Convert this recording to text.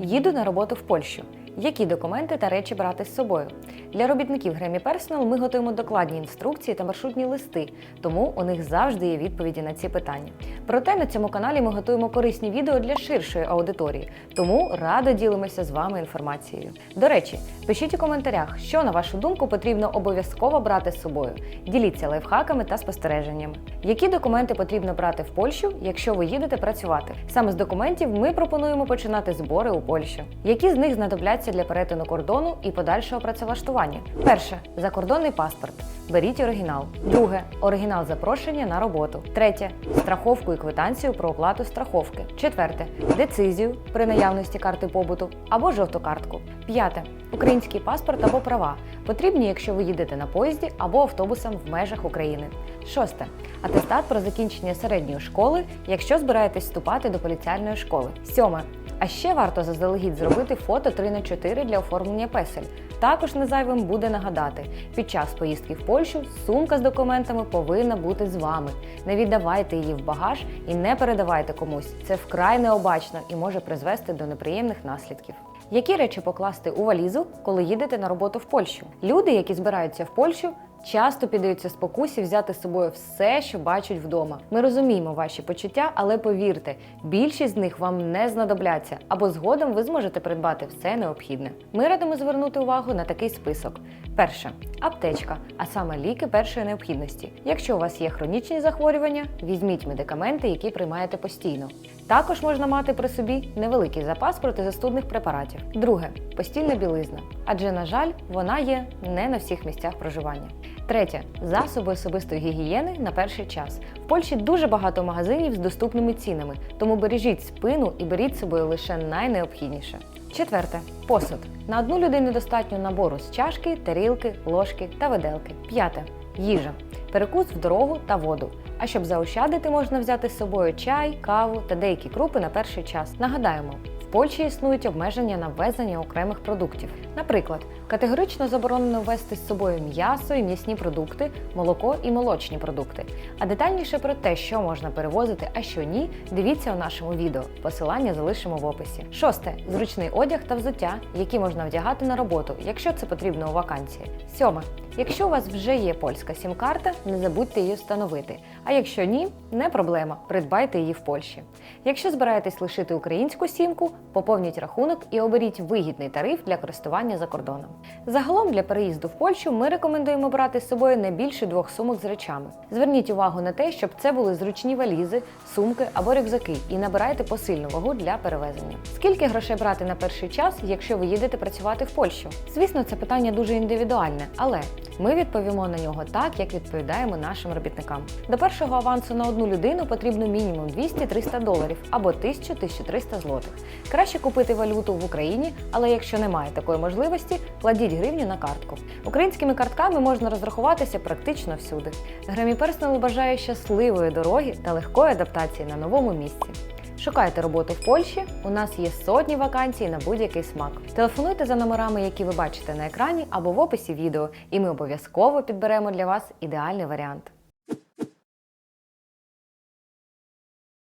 Їду на роботу в Польщу. Які документи та речі брати з собою? Для робітників Гремі Personal ми готуємо докладні інструкції та маршрутні листи, тому у них завжди є відповіді на ці питання. Проте на цьому каналі ми готуємо корисні відео для ширшої аудиторії, тому радо ділимося з вами інформацією. До речі, пишіть у коментарях, що на вашу думку потрібно обов'язково брати з собою. Діліться лайфхаками та спостереженнями. Які документи потрібно брати в Польщу, якщо ви їдете працювати? Саме з документів ми пропонуємо починати збори у Польщу. Які з них знадобляться для перетину кордону і подальшого працевлаштування? Перше закордонний паспорт. Беріть оригінал. Друге оригінал запрошення на роботу. Третє страховку і квитанцію про оплату страховки. Четверте децизію при наявності карти побуту або жовту картку. П'яте український паспорт або права. Потрібні, якщо ви їдете на поїзді або автобусом в межах України. Шосте атестат про закінчення середньої школи, якщо збираєтесь вступати до поліціальної школи. Сьоме. А ще варто заздалегідь зробити фото 3 на 4 для оформлення песель. Також незайвим буде нагадати, під час поїздки в Польщу сумка з документами повинна бути з вами. Не віддавайте її в багаж і не передавайте комусь. Це вкрай необачно і може призвести до неприємних наслідків. Які речі покласти у валізу, коли їдете на роботу в Польщу? Люди, які збираються в Польщу, часто піддаються спокусі взяти з собою все, що бачать вдома. Ми розуміємо ваші почуття, але повірте, більшість з них вам не знадобляться, або згодом ви зможете придбати все необхідне. Ми радимо звернути увагу на такий список: перше аптечка, а саме ліки першої необхідності. Якщо у вас є хронічні захворювання, візьміть медикаменти, які приймаєте постійно. Також можна мати при собі невеликий запас протизастудних препаратів. Друге постільна білизна, адже, на жаль, вона є не на всіх місцях проживання. Третє засоби особистої гігієни на перший час. В Польщі дуже багато магазинів з доступними цінами, тому бережіть спину і беріть з собою лише найнеобхідніше. Четверте посуд. На одну людину достатньо набору з чашки, тарілки, ложки та виделки. П'яте їжа. Перекус в дорогу та воду. А щоб заощадити, можна взяти з собою чай, каву та деякі крупи на перший час. Нагадаємо, Польщі існують обмеження на ввезення окремих продуктів. Наприклад, категорично заборонено ввести з собою м'ясо і м'ясні продукти, молоко і молочні продукти. А детальніше про те, що можна перевозити, а що ні, дивіться у нашому відео. Посилання залишимо в описі. Шосте зручний одяг та взуття, які можна вдягати на роботу, якщо це потрібно у вакансії. Сьоме. Якщо у вас вже є польська сім-карта, не забудьте її встановити. А якщо ні, не проблема, придбайте її в Польщі. Якщо збираєтесь лишити українську сімку, поповніть рахунок і оберіть вигідний тариф для користування за кордоном. Загалом для переїзду в Польщу ми рекомендуємо брати з собою не більше двох сумок з речами. Зверніть увагу на те, щоб це були зручні валізи, сумки або рюкзаки, і набирайте посильну вагу для перевезення. Скільки грошей брати на перший час, якщо ви їдете працювати в Польщу? Звісно, це питання дуже індивідуальне, але ми відповімо на нього так, як відповідаємо нашим робітникам. До першого авансу на одну людину потрібно мінімум 200-300 доларів або 1000-1300 злотих. Краще купити валюту в Україні, але якщо немає такої можливості, кладіть гривню на картку. Українськими картками можна розрахуватися практично всюди. Гремі Персонал бажає щасливої дороги та легкої адаптації на новому місці. Шукайте роботу в Польщі. У нас є сотні вакансій на будь-який смак. Телефонуйте за номерами, які ви бачите на екрані або в описі відео, і ми обов'язково підберемо для вас ідеальний варіант.